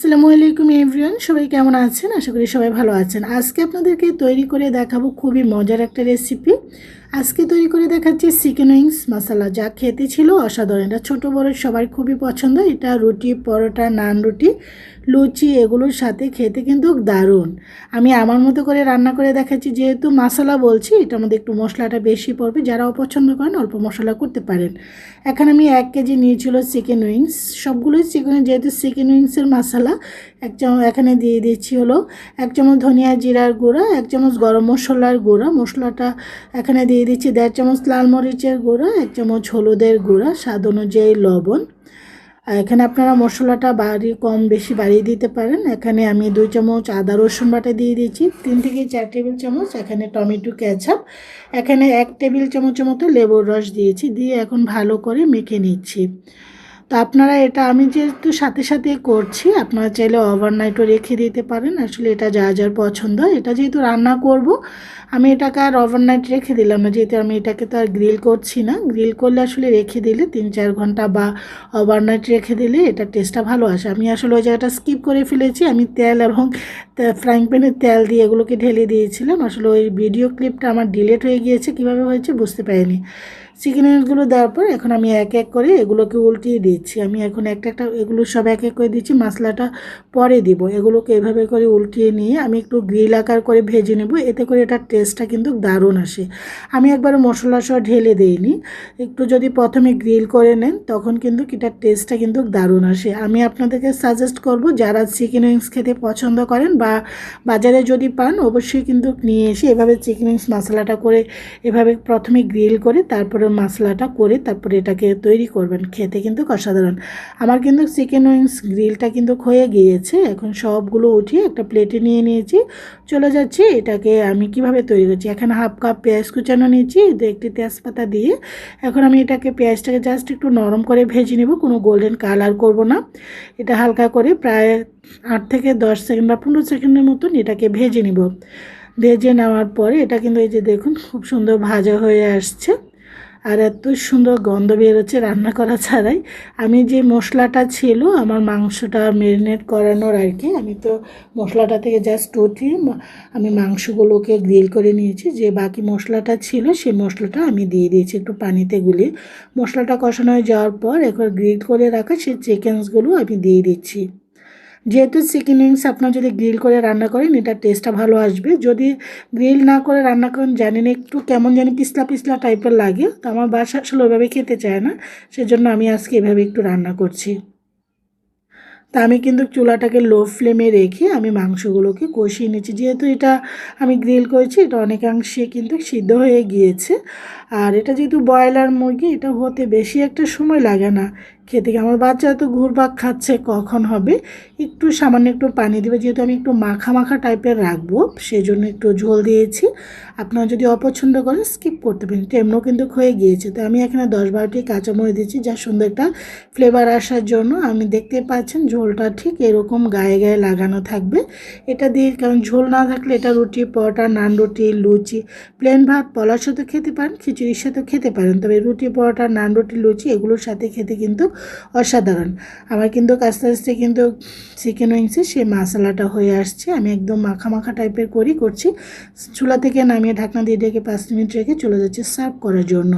আসসালামু আলাইকুম এভরিওয়ান, সবাই কেমন আছেন? আশা করি সবাই ভালো আছেন। আজকে আপনাদেরকে তৈরি করে দেখাবো খুবই মজার একটা রেসিপি আজকে তৈরি করে দেখাচ্ছি চিকেন উইংস মশলা। যা খেতে ছিল অসাধারণ। এটা ছোটো, বড়, সবার খুবই পছন্দ। এটা রুটি, পরোটা, নান রুটি, লুচি, এগুলোর সাথে খেতে কিন্তু দারুণ। আমি আমার মতো করে রান্না করে দেখাচ্ছি। যেহেতু মশলা বলছি, এটার মধ্যে একটু মশলাটা বেশি পড়বে। যারা অপছন্দ করেন, অল্প মশলা করতে পারেন। এখানে আমি এক কেজি নিয়েছিল চিকেন উইংস। সবগুলোই চিকেন যেহেতু চিকেন উইংসের মশলা, এক চামচ এখানে দিয়ে দিচ্ছি হলো এক চামচ ধনিয়া জিরার গুঁড়া, এক চামচ গরম মশলার গুঁড়া। মশলাটা এখানে দিয়ে দিচ্ছি দেড় চামচ লাল মরিচের গুঁড়া, এক চামচ হলুদের গুঁড়া, স্বাদ অনুযায়ী লবণ। আর এখানে আপনারা মশলাটা বাড়ি কম বেশি বাড়িয়ে দিতে পারেন। এখানে আমি দুই চামচ আদা রসুন বাটা দিয়ে দিয়েছি, তিন থেকে চার টেবিল চামচ, এখানে টমেটো ক্যাচাপ এখানে এক টেবিল চামচের মতো লেবুর রস দিয়েছি, দিয়ে এখন ভালো করে মেখে নিচ্ছি। তো আপনারা এটা আমি যেহেতু সাথে সাথে করছি, আপনারা চাইলে ওভারনাইটও রেখে দিতে পারেন। আসলে এটা যা যার পছন্দ, এটা যেহেতু রান্না করব, আমি এটাকে আর ওভারনাইট রেখে দিলাম না, যেহেতু আমি এটাকে তো আর গ্রিল করছি না। গ্রিল করলে আসলে রেখে দিলে তিন চার ঘণ্টা বা ওভারনাইট রেখে দিলে এটা টেস্টটা ভালো আসে। আমি আসলে ওই জায়গাটা স্কিপ করে ফেলেছি, আমি তেল এবং ফ্রাইং প্যানের তেল দিয়ে এগুলোকে ঢেলে দিয়েছিলাম। আসলে ওই ভিডিও ক্লিপটা আমার ডিলেট হয়ে গিয়েছে, কীভাবে হয়েছে বুঝতে পারিনি। চিকেনগুলো দেওয়ার পর এখন আমি এক এক করে এগুলোকে উল্টিয়ে দিচ্ছি। আমি এখন একটা একটা এগুলো সব এক এক করে দিচ্ছি, মশলাটা পরে দিব। এগুলোকে এভাবে করে উল্টিয়ে নিয়ে আমি একটু গ্রিল আকার করে ভেজে নেব। এতে করে এটার টেস্টটা কিন্তু দারুণ আসে। আমি একবার মশলা সহ ঢেলে দিইনি। একটু যদি প্রথমে গ্রিল করে নেন, তখন কিন্তু এটার টেস্টটা কিন্তু দারুণ আসে। আমি আপনাদেরকে সাজেস্ট করব, যারা চিকেন উইংস খেতে পছন্দ করেন বা বাজারে যদি পান, অবশ্যই কিন্তু নিয়ে এসে এভাবে চিকেন উইংস মশলাটা করে এভাবে প্রথমে গ্রিল করে তারপরে মশলাটা করে তারপরে এটাকে তৈরি করবেন। খেতে কিন্তু অসাধারণ। আমার কিন্তু চিকেন উইংস গ্রিলটা কিন্তু হয়ে গিয়েছে। এখন সবগুলো উঠিয়ে একটা প্লেটে নিয়ে নিয়েছি। চলে যাচ্ছি এটাকে আমি কীভাবে তৈরি করছি? এখানে হাফ কাপ পেঁয়াজ কুচানো নিয়েছি, দু একটি তেজপাতা দিয়ে। এখন আমি এটাকে পেঁয়াজটাকে জাস্ট একটু নরম করে ভেজে নেব। কোনো গোল্ডেন কালার করব না। এটা হালকা করে প্রায় আট থেকে দশ সেকেন্ড বা পনেরো সেকেন্ডের মতন এটাকে ভেজে নিব। ভেজে নেওয়ার পরে এটা কিন্তু এই যে দেখুন, খুব সুন্দর ভাজা হয়ে আসছে। আর এত সুন্দর গন্ধ বেরোচ্ছে রান্না করা ছাড়াই। আমি যে মশলাটা ছিল, আমার মাংসটা ম্যারিনেট করানোর আর কি, আমি তো মশলাটা থেকে জাস্ট উঠিয়ে আমি মাংসগুলোকে গ্রিল করে নিয়েছি। যে বাকি মশলাটা ছিল, সেই মশলাটা আমি দিয়ে দিয়েছি একটু পানিতে গুলিয়ে। মশলাটা কষানো হয়ে যাওয়ার পর এবার গ্রিল করে রাখা সেই চিকেনসগুলো আমি দিয়ে দিচ্ছি। যেহেতু চিকেন উইংস আপনার যদি গ্রিল করে রান্না করেন এটার টেস্টটা ভালো আসবে। যদি গ্রিল না করে রান্না করেন জানি না একটু কেমন জানি পিছলা পিছলা টাইপের লাগে। তো আমার বাসা আসলে ওইভাবে খেতে চায় না, সেজন্য আমি আজকে এভাবে একটু রান্না করছি। তা আমি কিন্তু চুলাটাকে লো ফ্লেমে রেখে আমি মাংসগুলোকে কষিয়ে নিচ্ছি। যেহেতু এটা আমি গ্রিল করেছি, এটা অনেকাংশে কিন্তু সিদ্ধ হয়ে গিয়েছে। আর এটা যেহেতু ব্রয়লার মুরগি, এটা হতে বেশি একটা সময় লাগে না। খেতে আমার বাচ্চা তো ঘুরপাক খাচ্ছে, কখন হবে? একটু সামান্য একটু পানি দেবে, যেহেতু আমি একটু মাখা মাখা টাইপের রাখব সেই জন্য একটু ঝোল দিয়েছি। আপনারা যদি অপছন্দ করেন স্কিপ করতে পারেন টেমনও কিন্তু হয়ে গিয়েছে। তো আমি এখানে দশ বারোটি কাঁচামরিচ দিচ্ছি যা সুন্দর একটা ফ্লেভার আসার জন্য আমি দেখতে পাচ্ছেন ঝোলটা ঠিক এরকম গায়ে গায়ে লাগানো থাকবে। এটা দিয়ে কারণ ঝোল না থাকলে এটা রুটি, পরোটা, নান রুটি, লুচি প্লেন ভাত পলার সাথে খেতে পারেন, খিচুড়ির সাথেও খেতে পারেন। তবে রুটি, পরোটা, নান রুটি, লুচি, এগুলোর সাথে খেতে কিন্তু অসাধারণ। আমার কিন্তু আস্তে আস্তে কিন্তু চিকেন উইংসে সেই মশলাটা হয়ে আসছে। আমি একদম মাখা মাখা টাইপের করি, করছি। চুলা থেকে নামিয়ে ঢাকনা দিয়ে ডেকে পাঁচ মিনিট রেখে চলে যাচ্ছে সার্ভ করার জন্য।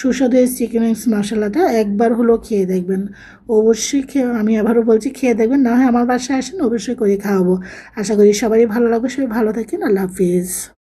সুস্বাদু এই চিকেন উইংস মশলাটা একবার হলো খেয়ে দেখবেন। অবশ্যই খেয়ে, আমি আবারও বলছি খেয়ে দেখবেন। না হয় আমার বাসায় আসেন, অবশ্যই করে খাওয়াবো। আশা করি সবারই ভালো লাগবে। সবাই ভালো থাকেন। আল্লাহ হাফিজ।